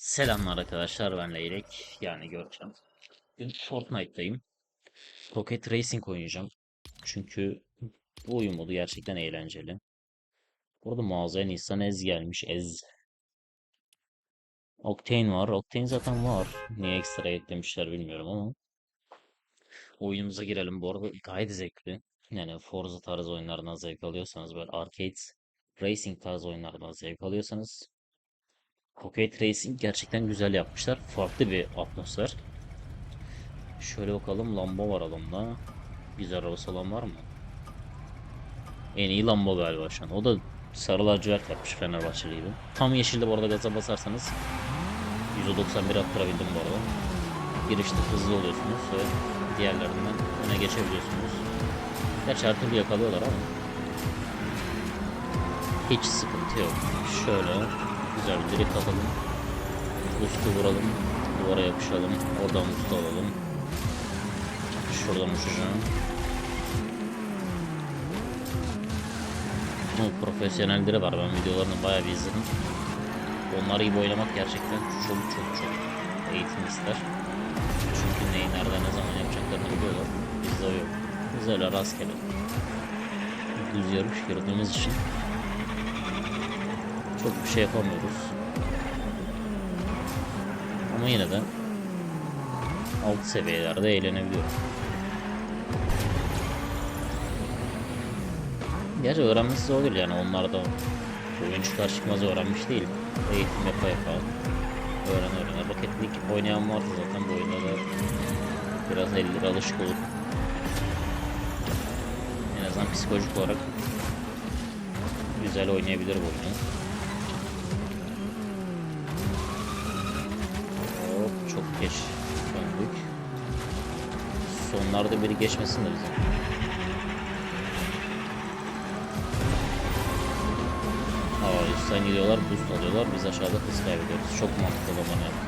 Selamlar arkadaşlar ben Leylek yani Görkem. Bugün Fortnite'dayım. Rocket Racing oynayacağım. Çünkü bu oyun modu gerçekten eğlenceli. Burada mağazaya Nisan Ez gelmiş. Ez. Octane var. Octane zaten var. Niye ekstra eklemişler bilmiyorum ama. Oyunumuza girelim. Bu arada gayet zevkli. Yani Forza tarzı oyunlardan zevk alıyorsanız böyle arcade racing tarzı oyunlardan zevk alıyorsanız Rocket Racing gerçekten güzel yapmışlar. Farklı bir atmosfer. Şöyle bakalım lamba var alımda. Güzel arabası olan var mı? En iyi lamba galiba şu an. O da sarı lacivert yapmış Fenerbahçeliydi. Tam yeşilde bu arada gaza basarsanız 191 attırabildim bu arada. Girişte hızlı oluyorsunuz ve diğerlerinden öne geçebiliyorsunuz. Gerçi her türlü yakalıyorlar ama hiç sıkıntı yok. Şöyle güzel bir drift atalım. Boost'u vuralım. Duvara yapışalım. Oradan boost alalım. Şuradan uçacağım. Bu profesyonelleri var. Ben videolarını bayağı bir izledim. Onlar gibi oynamak gerçekten çok çok çok eğitim ister. Çünkü neyi nerede ne zaman yapacaklarını biliyorlar. Bizde yok. Biz öyle rastgele. Düz yarış girdiğimiz için çok bir şey yapamıyoruz. Ama yine de alt seviyelerde eğlenebiliyorum. Gerçi öğrenmesi zor yani onlar da oyun çıkar çıkmaz öğrenmiş değil. Eğitim yapa yapa öğren öğren. Rocket League oynayan varsa zaten bu oyunda da biraz elleri alışık olur. En azından psikolojik olarak güzel oynayabilir bu oyunu. Geç döndük. Sonlarda biri geçmesin de bize. Aa üstten gidiyorlar, boost alıyorlar. Biz aşağıda hız kaybediyoruz. Çok mantıklı da yaptı.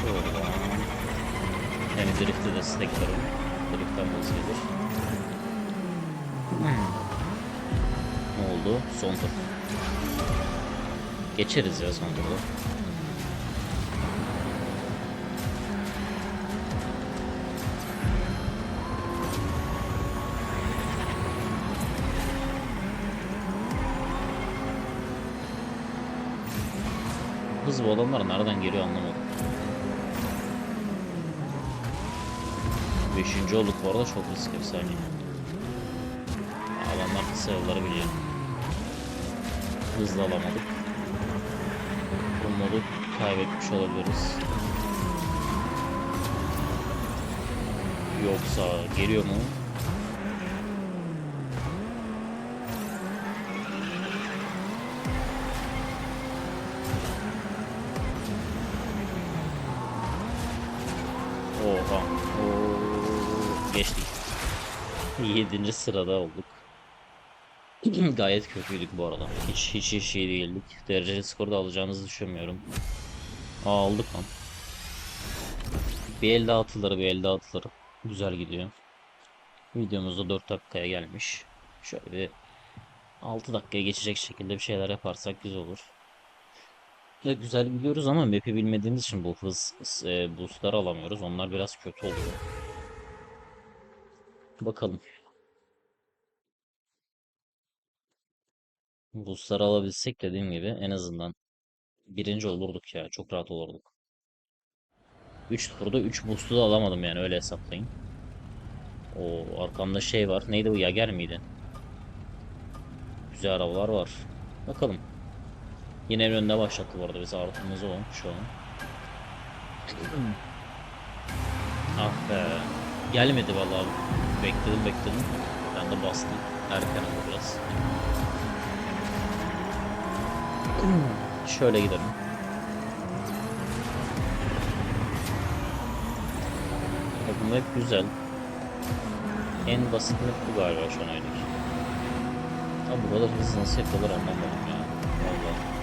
Şuradan. Hem drift'i de steklerim. Drift'ten hız gelir. Oldu? Son tur. Geçeriz ya son turda. Hız bu adamlar nereden geliyor anlamadım. Beşinci olduk bu arada çok riskli bir saniye. Adamlar kısa yolları biliyor. Hızlı alamadık. Bu modu kaybetmiş olabiliriz. Yoksa geliyor mu? Geçtik. 7. sırada olduk. Gayet kötüydük bu arada. Hiç hiç hiç iyi değildik. Dereceli skorda alacağınızı düşünmüyorum. Aa aldık lan. Bir el daha atılır, bir el daha atılır. Güzel gidiyor. Videomuz da 4 dakikaya gelmiş. Şöyle bir 6 dakikaya geçecek şekilde bir şeyler yaparsak güzel olur. Ya güzel biliyoruz ama map'i bilmediğimiz için bu hız e, boostları alamıyoruz. Onlar biraz kötü oluyor. Bakalım. Boostları alabilsek dediğim gibi en azından birinci olurduk ya. Çok rahat olurduk. 3 turda 3 boost'u da alamadım yani öyle hesaplayın. O arkamda şey var. Neydi bu? Yager miydi? Güzel arabalar var. Bakalım. Yine en önde başlattı bu arada bizi artımız o şu an. ah be. Gelmedi vallahi. Bekledim bekledim. Ben de bastım. Erken oldu biraz. Şöyle gidelim. Ya Bu map güzel. En basit bu galiba şu an oynadaki. Ama bu kadar hızlı nasıl yapıyorlar anlamadım ya. Vallahi.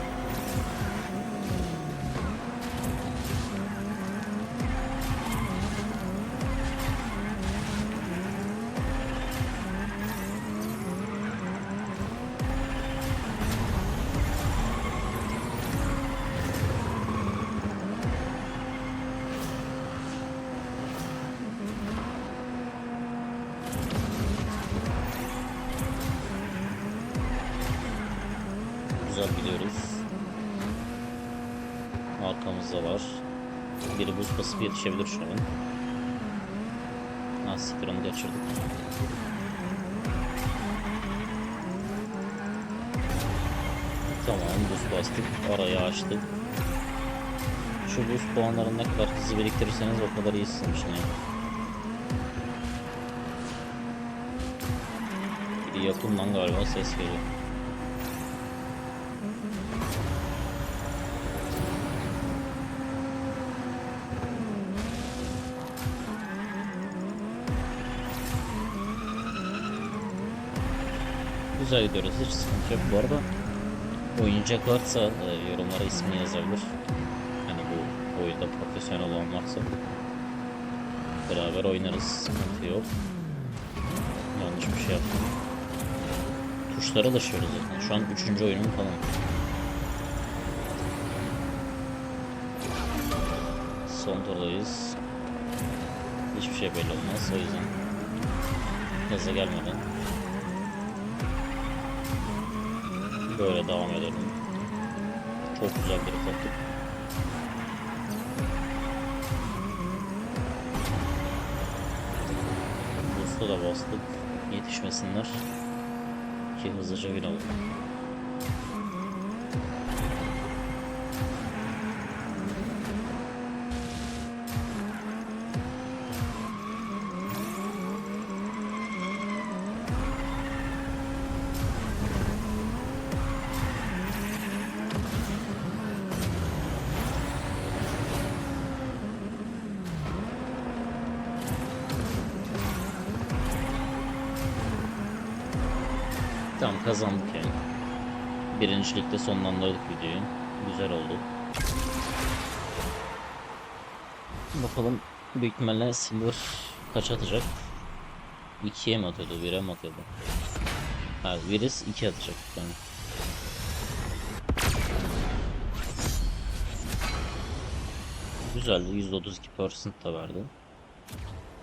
Arkamızda var. Biri buz basıp yetişebilir şu an. Ha siktir onu kaçırdık. Tamam buz bastık. Arayı açtık. Şu buz puanlarını ne kadar hızlı biriktirirseniz o kadar iyisiniz yani. Biri yakından galiba ses geliyor. Güzel gidiyoruz. Hiç sıkıntı yok. Bu arada oynayacak varsa e, yorumlara ismini yazabilir. Hani bu oyunda profesyonel olan varsa beraber oynarız. Sıkıntı yok. Yanlış bir şey yaptım. Tuşlara alışıyoruz zaten. Şu an 3. oyunum falan. Son turdayız. Hiçbir şey belli olmaz. O yüzden gaza gelmeden böyle devam edelim. Çok güzel bir attık. Boost'a da bastık. Yetişmesinler. Ki hızlıca bir alalım. Tamam kazandık yani. Birincilikte sonlandırdık videoyu. Güzel oldu. Bakalım büyük ihtimalle Silver kaç atacak? 2'ye mi atıyordu? 1'e mi atıyordu? Ha, Virus 2 atacak yani. Güzeldi. %32% da verdi.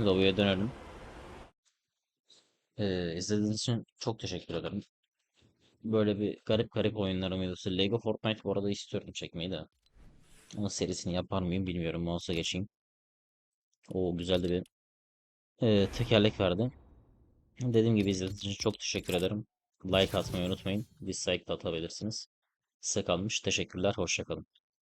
Lobby'ye dönelim. Ee, izlediğiniz için çok teşekkür ederim. Böyle bir garip garip oyunlarım videosu. Lego Fortnite bu arada istiyorum çekmeyi de. Ama serisini yapar mıyım bilmiyorum. Mouse'a geçeyim. O güzel de bir e, tekerlek verdi. Dediğim gibi izlediğiniz için çok teşekkür ederim. Like atmayı unutmayın. Dislike de atabilirsiniz. Size kalmış. Teşekkürler. Hoşçakalın.